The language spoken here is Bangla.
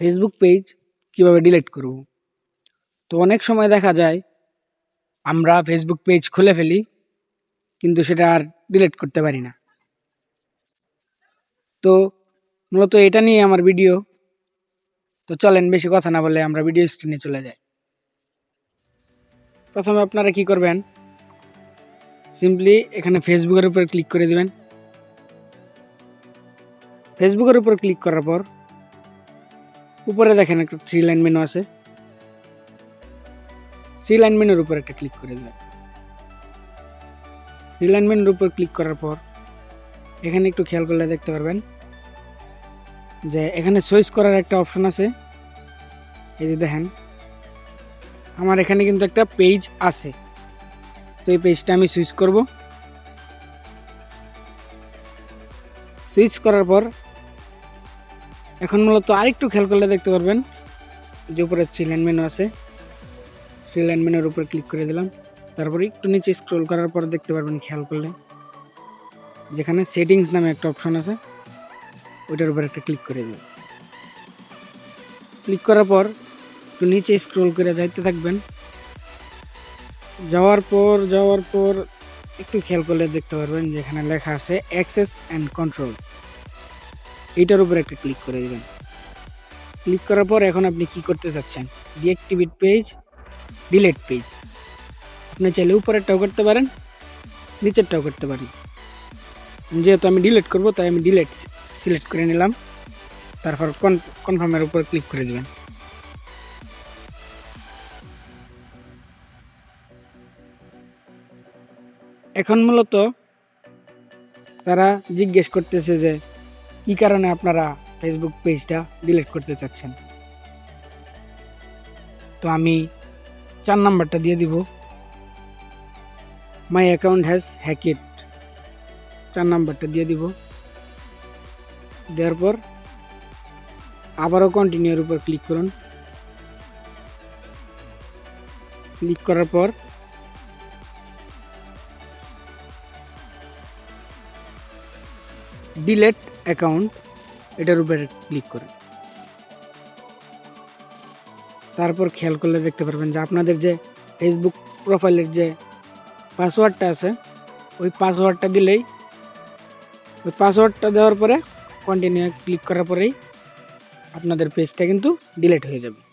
ফেসবুক পেজ কীভাবে ডিলিট করব? তো অনেক সময় দেখা যায়, আমরা ফেসবুক পেজ খুলে ফেলি, কিন্তু সেটা আর ডিলিট করতে পারি না। তো মূলত এটা নিয়ে আমার ভিডিও তো চলেন বেশি কথা না বলে আমরা ভিডিও স্ক্রিনে চলে যাই। প্রথমে আপনারা কি করবেন? সিম্পলি এখানে ফেসবুকের উপর ক্লিক করে দেবেন। ফেসবুকের উপর ক্লিক করার পর উপরে দেখেন একটা থ্রি লাইন মেনু আছে। থ্রি লাইন মেনুর উপর একটা ক্লিক করে দেবেন থ্রি লাইন মেনুর উপর ক্লিক করার পর, এখানে একটু খেয়াল করলে দেখতে পারবেন যে এখানে সুইচ করার একটা অপশন আছে। এই যে দেখেন, আমার এখানে কিন্তু একটা পেজ আছে। তো এই পেজটা আমি সুইচ করব। সুইচ করার পর এখন মূলত আরেকটু খেয়াল করলে দেখতে পারবেন যে উপরে লাইন মেনু আছে। লাইন মেনুর উপর ক্লিক করে দিলাম। তারপরে একটু নিচে স্ক্রল করার পর দেখতে পারবেন খেয়াল করলে। যেখানে সেটিংস নামে একটা অপশন আছে, ওইটার উপর একটা ক্লিক করে দিবেন ক্লিক করার পর একটু নিচে স্ক্রল করে যাইতে থাকবেন। যাওয়ার পর যাওয়ার পর একটু খেয়াল করলে দেখতে পারবেন যেখানে লেখা আছে অ্যাক্সেস অ্যান্ড কন্ট্রোল এইটার উপর একটা ক্লিক করে দেবেন। ক্লিক করার পর এখন আপনি কি করতে চাচ্ছেন? ডিঅ্যাক্টিভেট পেজ ডিলেট পেজ আপনি চাইলে উপরেরটাও করতে পারেন, নিচেরটাও করতে পারেন। যেহেতু আমি ডিলেট করব, তাই আমি ডিলেট সিলেক্ট করে নিলাম। তারপর কনফার্মের উপর ক্লিক করে দিবেন। এখন মূলত তারা জিজ্ঞেস করতেছে যে কি কারণে আপনারা ফেসবুক পেজটা ডিলিট করতে চাচ্ছেন? তো আমি চার নাম্বারটা দিয়ে দিব। মাই অ্যাকাউন্ট হ্যাজ হ্যাকিট চার নাম্বারটা দিয়ে দিব। দেওয়ার পর আবারও কন্টিনিউর উপর ক্লিক করুন। ক্লিক করার পর ডিলেট অ্যাকাউন্ট এটার উপরে ক্লিক করেন। তারপর খেয়াল করলে দেখতে পারবেন যে আপনাদের যে ফেসবুক প্রোফাইলের যে পাসওয়ার্ডটা আছে, ওই পাসওয়ার্ডটা দিলেই, ওই পাসওয়ার্ডটা দেওয়ার পরে কন্টিনিউ ক্লিক করার পরেই আপনাদের পেজটা কিন্তু ডিলিট হয়ে যাবে।